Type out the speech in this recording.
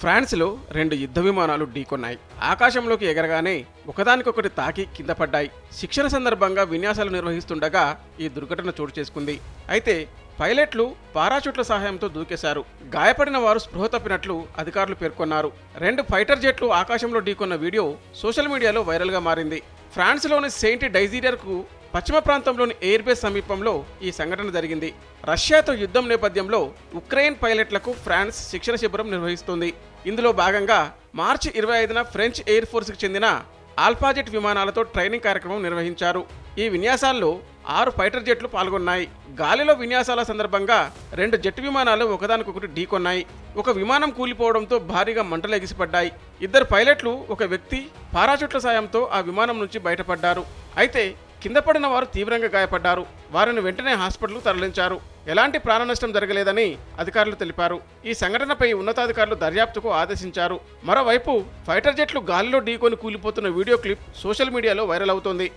ఫ్రాన్స్లో రెండు యుద్ధ విమానాలు ఢీకొన్నాయి. ఆకాశంలోకి ఎగరగానే ఒకదానికొకటి తాకి కింద పడ్డాయి. శిక్షణ సందర్భంగా విన్యాసాలు నిర్వహిస్తుండగా ఈ దుర్ఘటన చోటు చేసుకుంది. అయితే పైలట్లు పారాచూట్ల సహాయంతో దూకేశారు. గాయపడిన వారు స్పృహ తప్పినట్లు అధికారులు పేర్కొన్నారు. రెండు ఫైటర్ జెట్లు ఆకాశంలో ఢీకొన్న వీడియో సోషల్ మీడియాలో వైరల్గా మారింది. ఫ్రాన్స్లోని సెయింట్ డైజీరియర్కు పశ్చిమ ప్రాంతంలోని ఎయిర్బేస్ సమీపంలో ఈ సంఘటన జరిగింది. రష్యాతో యుద్ధం నేపథ్యంలో ఉక్రెయిన్ పైలట్లకు ఫ్రాన్స్ శిక్షణ శిబిరం నిర్వహిస్తుంది. ఇందులో భాగంగా మార్చి ఇరవై ఐదున ఫ్రెంచ్ ఎయిర్ ఫోర్స్కి చెందిన ఆల్ఫాజెట్ విమానాలతో ట్రైనింగ్ కార్యక్రమం నిర్వహించారు. ఈ విన్యాసాల్లో ఆరు ఫైటర్ జెట్లు పాల్గొన్నాయి. గాలిలో విన్యాసాల సందర్భంగా రెండు జెట్ విమానాలు ఒకదానికొకటి ఢీకొన్నాయి. ఒక విమానం కూలిపోవడంతో భారీగా మంటలు ఎగిసిపడ్డాయి. ఇద్దరు పైలట్లు ఒక వ్యక్తి పారాచూట్ల సాయంతో ఆ విమానం నుంచి బయటపడ్డారు. అయితే కింద పడిన వారు తీవ్రంగా గాయపడ్డారు. వారిని వెంటనే హాస్పిటల్కు తరలించారు. ఎలాంటి ప్రాణ నష్టం జరగలేదని అధికారులు తెలిపారు. ఈ సంఘటనపై ఉన్నతాధికారులు దర్యాప్తుకు ఆదేశించారు. మరోవైపు ఫైటర్ జెట్లు గాలిలో ఢీకొని కూలిపోతున్న వీడియో క్లిప్ సోషల్ మీడియాలో వైరల్ అవుతోంది.